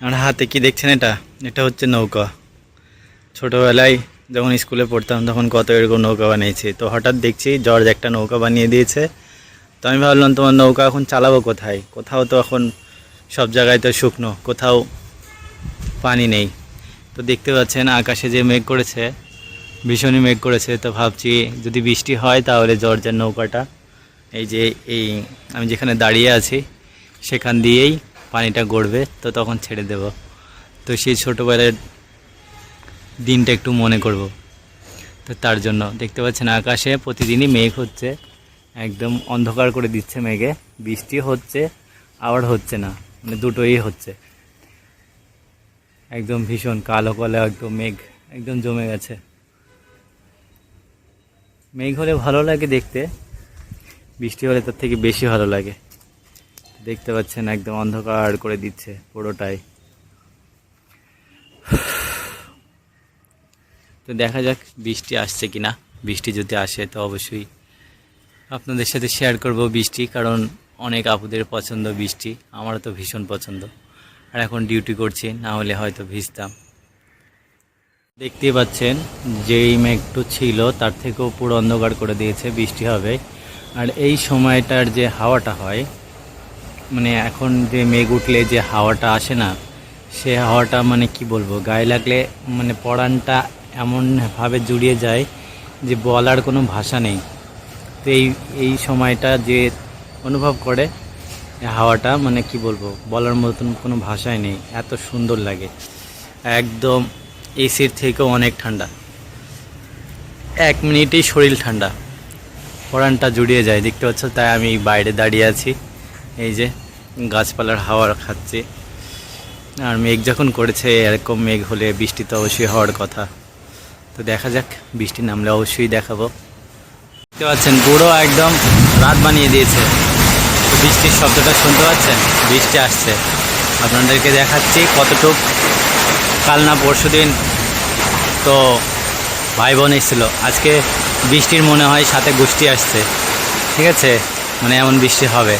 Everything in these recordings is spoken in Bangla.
আমার হাতে কি দেখছেন এটা? এটা হচ্ছে নৌকা। ছোটোবেলায় যখন স্কুলে পড়তাম, তখন কত এরকম নৌকা বানিয়েছি। তো হঠাৎ দেখছি জর্জ একটা নৌকা বানিয়ে দিয়েছে। তো আমি ভাবলাম, তোমার নৌকা এখন চালাবো কোথায়? কোথাও তো এখন সব জায়গায় তো শুকনো, কোথাও পানি নেই। তো দেখতে পাচ্ছেন আকাশে যে মেঘ করেছে, ভীষণই মেঘ করেছে। তো ভাবছি যদি বৃষ্টি হয় তাহলে জর্জের নৌকাটা, এই যে এই, আমি যেখানে দাঁড়িয়ে আছি, সেখান দিয়েই পানিটা গড়বে, তো তখন ছেড়ে দেব। তো সেই ছোটোবেলার দিনটা একটু মনে করব। তো তার জন্য দেখতে পাচ্ছেন আকাশে প্রতিদিনই মেঘ হচ্ছে, একদম অন্ধকার করে দিচ্ছে মেঘে। বৃষ্টি হচ্ছে, আবার হচ্ছে না মানে দুটোই হচ্ছে। একদম ভীষণ কালো কালো, একদম মেঘ, একদম জমে গেছে। মেঘ হলে ভালো লাগে দেখতে, বৃষ্টি হলে তার থেকে বেশি ভালো লাগে। দেখতে পাচ্ছেন একদম অন্ধকার করে দিচ্ছে পুরোটাই। তো দেখা যাক বৃষ্টি আসছে কি না বৃষ্টি যদি আসে তো অবশ্যই আপনাদের সাথে শেয়ার করব বৃষ্টি, কারণ অনেক আপুদের পছন্দ বৃষ্টি, আমারও তো ভীষণ পছন্দ। আর এখন ডিউটি করছি, না হলে হয়তো ভিজতাম। দেখতেই পাচ্ছেন, যেই মেঘটু ছিল তার থেকেও পুরো অন্ধকার করে দিয়েছে, বৃষ্টি হবে। আর এই সময়টার যে হাওয়াটা হয় মানে এখন যে মেঘ উঠলে যে হাওয়াটা আসে না, সে হাওয়াটা মানে কি বলব, গায়ে লাগলে মানে পরানটা এমনভাবে জুড়িয়ে যায় যে বলার কোনো ভাষা নেই। তো এই এই সময়টা যে অনুভব করে হাওয়াটা মানে কি বলব, বলার মতন কোনো ভাষাই নেই, এত সুন্দর লাগে। একদম এসির থেকেও অনেক ঠান্ডা। এক মিনিটেই শরীর ঠান্ডা। পরানটা জুড়িয়ে যায়, দেখতে পাচ্ছ? তাই আমি বাইরে দাঁড়িয়ে আছি। এই যে গাছপালার হাওয়া খাচ্ছি। আর মেঘ যখন করেছে, এরকম মেঘ হলে বৃষ্টি তো অবশ্যই হওয়ার কথা। তো দেখা যাক, বৃষ্টি নামলে অবশ্যই দেখাবো। দেখতে পাচ্ছেন পুরো একদম রাত বানিয়ে দিয়েছে। তো বৃষ্টির শব্দটা শুনতে পাচ্ছেন? বৃষ্টি আসছে। আপনাদেরকে দেখাচ্ছি কতটুক। কাল না পরশু দিন তো ভাই বোন এসেছিল। আজকে বৃষ্টির মনে হয় সাথে গোষ্ঠী আসছে। ঠিক আছে? মানে এমন বৃষ্টি হবে।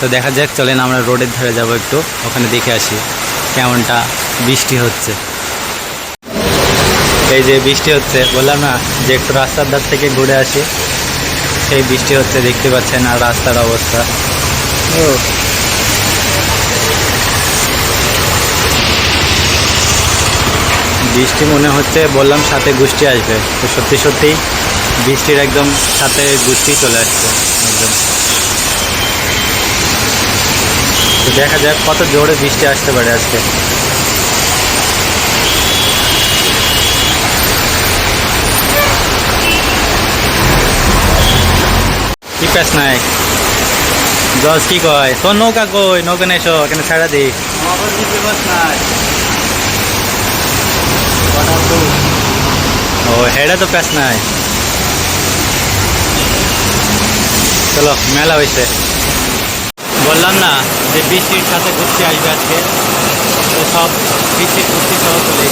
তো দেখা যাক, চলেন আমরা রোডের ধারে যাব একটু। ওখানে দেখে আসি কেমনটা বৃষ্টি হচ্ছে। এই যে বৃষ্টি হচ্ছে, বললাম না যে একটু রাস্তার ধার থেকে ঘুরে আসি। সেই বৃষ্টি হচ্ছে, দেখতে পাচ্ছেন আর রাস্তার অবস্থা। ও বৃষ্টি মনে হচ্ছে, বললাম সাথে গুষ্টি আসবে। তো সত্যি সত্যি বৃষ্টির একদম সাথে গুষ্টি চলে আসছে। একদম। দেখা যাক কত জোরে বৃষ্টি আসতে পারে আজকে। কি পেস নাই জজ কি কয়? তোর নৌকা কই? নৌকা নেছো? এখানে ছাড়া দি। ও, হেডে তো পেস নাই। চলো, মেলা হয়েছে বললাম না যে বৃষ্টির সাথে ঘুরতে আসবে আজকে। তো সব বৃষ্টির ঘুরতে সহ চলে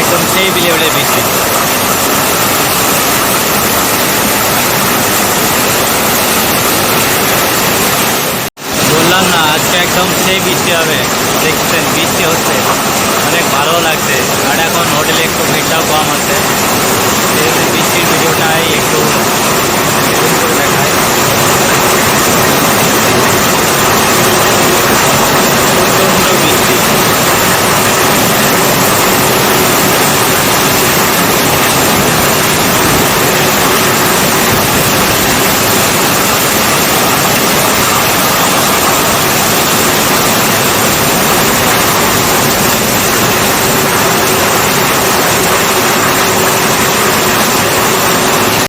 একদম সেই বিলে বিলে বৃষ্টি। বললাম না, আজকে একদম সেই বৃষ্টি হবে। দেখছেন, বৃষ্টি হচ্ছে। অনেক ভালো লাগছে। আর এখন হোটেলে একটু ভিড়টাও কম।